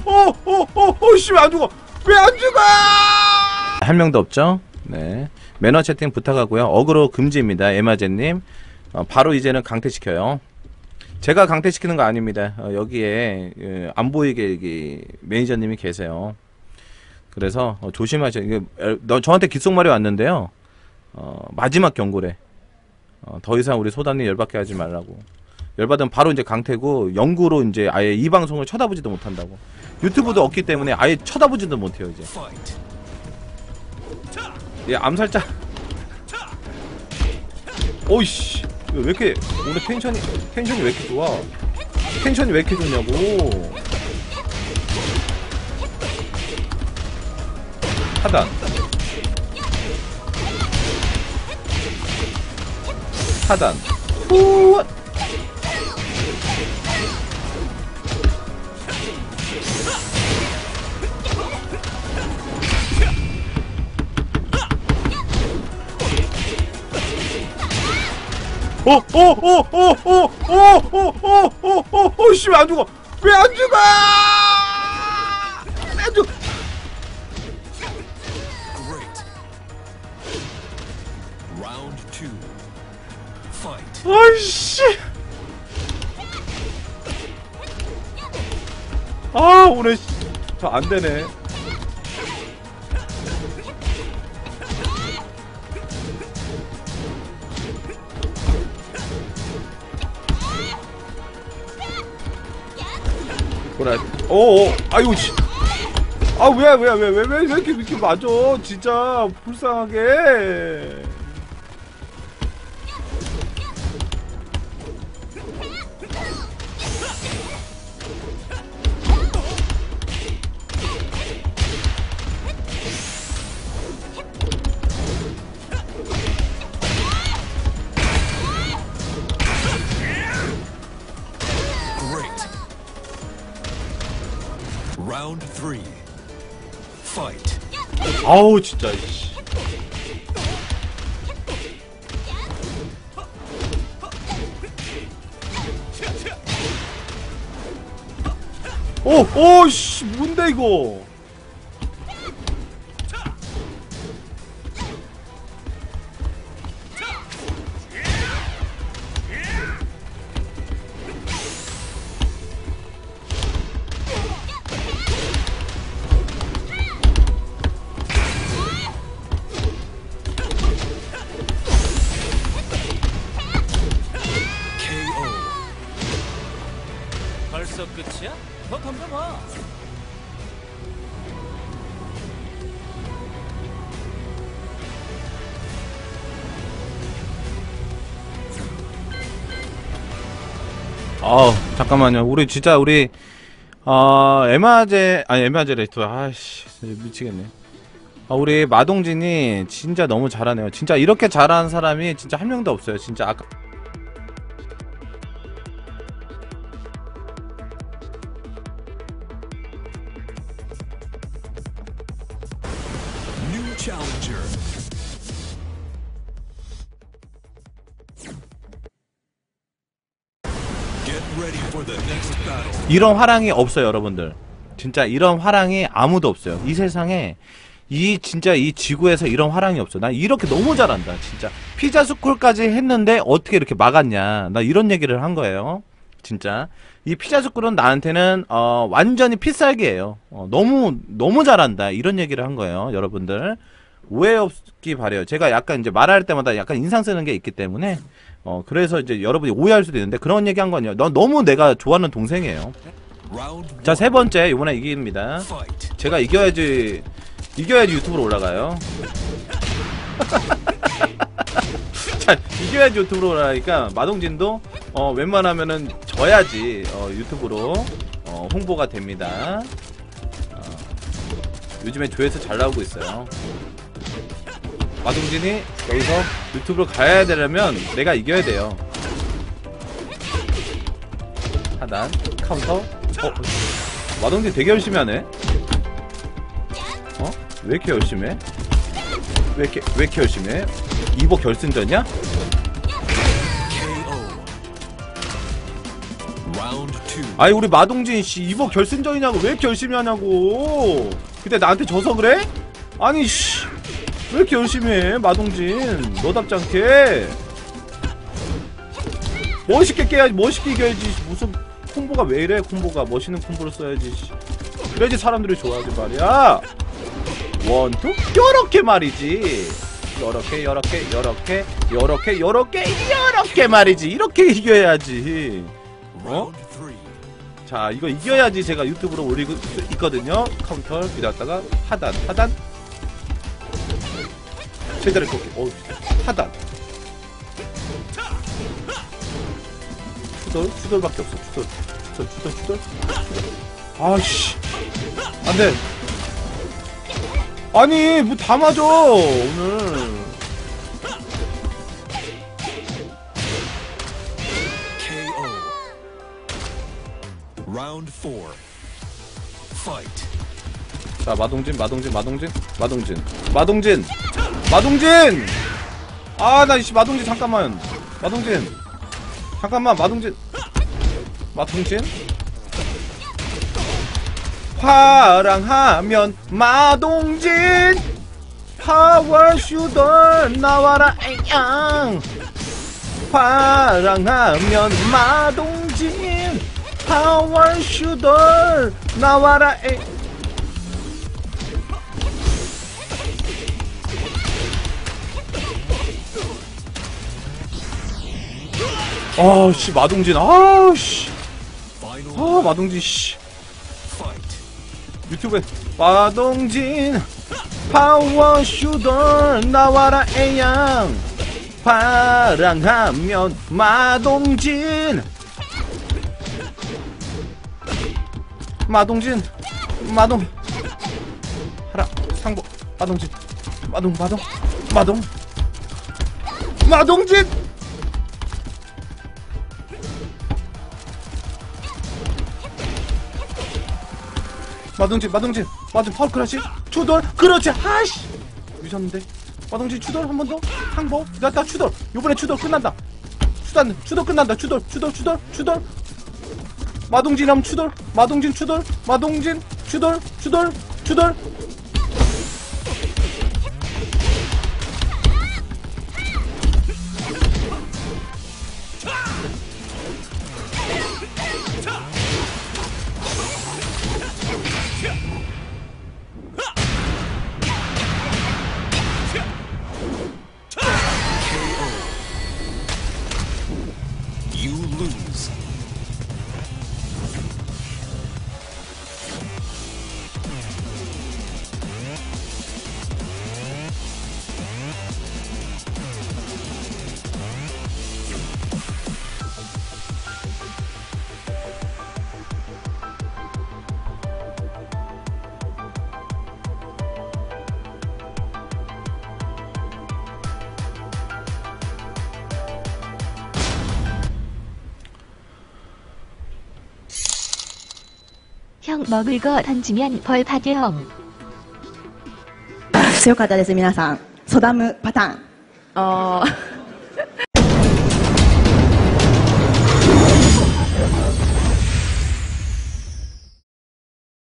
오오오오오오오오씨 왜안 죽어? 왜 안 죽어? 한 명도 없죠? 네. 매너 채팅 부탁하고요. 어그로 금지입니다. 에마제님. 어, 바로 이제는 강퇴시켜요. 제가 강퇴시키는 거 아닙니다. 어, 여기에 예, 안 보이게 여기 매니저님이 계세요. 그래서 어, 조심하셔. 이게 에, 너 저한테 귓속말이 왔는데요. 어, 마지막 경고래. 어, 더 이상 우리 소담님 열받게 하지 말라고. 열받으면 바로 이제 강퇴고 영구로 이제 아예 이 방송을 쳐다보지도 못한다고. 유튜브도 없기 때문에 아예 쳐다보지도 못해요 이제. 예 암살자. 오이씨 왜 이렇게 오늘 텐션이 텐션이 왜 이렇게 좋아? 텐션이 왜 이렇게 좋냐고. 하단. 하단. 후. 어, 오오오오오오오오오오오 씨, 왜안 죽어? 왜 안 죽어? 왜안 죽어? 아이씨. 아, 오늘 저 안 되네. 그래. 오, 오, 아유 씨. 아, 왜, 왜, 왜, 왜, 왜, 왜 이렇게, 이렇게 맞아? 진짜, 불쌍하게. Round three. Fight. 아우, 진짜, 씨. 오, 오, 씨, 뭔데, 이거? 아 잠깐만요. 우리 진짜 우리 어 에마제 아니 에마제래 또 아씨 미치겠네. 아, 우리 마동진이 진짜 너무 잘하네요. 진짜 이렇게 잘하는 사람이 진짜 한 명도 없어요. 진짜 아까 challenger. 이런 화랑이 없어요, 여러분들. 진짜 이런 화랑이 아무도 없어요. 이 세상에 이 진짜 이 지구에서 이런 화랑이 없어. 난 이렇게 너무 잘한다, 진짜. 피자 스쿨까지 했는데 어떻게 이렇게 막았냐. 나 이런 얘기를 한 거예요. 진짜. 이 피자 스쿨은 나한테는 어 완전히 필살기예요. 어, 너무 너무 잘한다. 이런 얘기를 한 거예요, 여러분들. 오해 없기 바래요. 제가 약간 이제 말할 때마다 약간 인상 쓰는 게 있기 때문에 어 그래서 이제 여러분이 오해할 수도 있는데 그런 얘기 한 거냐. 너 너무 내가 좋아하는 동생이에요. 자. 세 번째 이번에 이깁니다. 제가 이겨야지 이겨야지 유튜브로 올라가요. 자, 이겨야지 유튜브로 올라가니까 마동진도 어, 웬만하면은 져야지 어, 유튜브로 어, 홍보가 됩니다. 어, 요즘에 조회수 잘 나오고 있어요. 마동진이 여기서 유튜브로 가야 되려면 내가 이겨야 돼요. 하단 카운터. 어, 마동진 되게 열심히 하네. 어? 왜 이렇게 열심히 해? 왜 이렇게, 왜 이렇게 열심히 해? 이보 결승전이야? 아니 우리 마동진 씨 이거 결승전이냐고 왜 이렇게 열심히 하냐고. 그때 나한테 져서 그래? 아니 씨 왜 이렇게 열심히 해 마동진? 너답지 않게. 멋있게 깨야지 멋있게 이겨야지. 무슨 콤보가 왜 이래? 콤보가 멋있는 콤보를 써야지 씨. 그래야지 사람들이 좋아하지 말이야. 원투 요렇게 말이지. 요렇게 요렇게 요렇게 요렇게 요렇게 요렇게 말이지. 이렇게 이겨야지 어? 자 이거 이겨야지 제가 유튜브로 올리고 있- 있거든요. 카운터 기다렸다가 하단 하단. 최대로 꺾기. 어 하단. 추돌 추돌밖에 없어. 추돌 추돌 추돌 추돌. 아씨. 안돼. 아니 뭐 다 맞아 오늘 자 마동진 마동진 마동진 마동진. 마동진! 마동진! 아나 이씨 마동진 잠깐만. 마동진. 잠깐만 마동진. 마동진? 화랑하면 마동진! 파워슈더 나와라 에양. 화랑하면 마동진 파워슈더 나와라 에 아씨 마동진 아씨 아. 마동진 씨. 유튜브에 마동진 파워슈더 나와라 애양 파랑하면 마동진 마동진 마동. 하라 상보 마동진 마동 마동 마동. 마동진! 마동진 마동진 마동 파울 크러시 추돌 그렇지 아씨! 미쳤는데? 마동진 추돌 한 번 더? 항복 나다 추돌. 요번에 추돌 끝난다. 추단 추돌 끝난다. 추돌 추돌 추돌 추돌 마동진 하면 추돌 마동진 추돌 마동진 추돌 추돌 추돌 형 먹을 거 던지면 벌 받게 형. 強かったです、皆さん。ソダムパターン。あー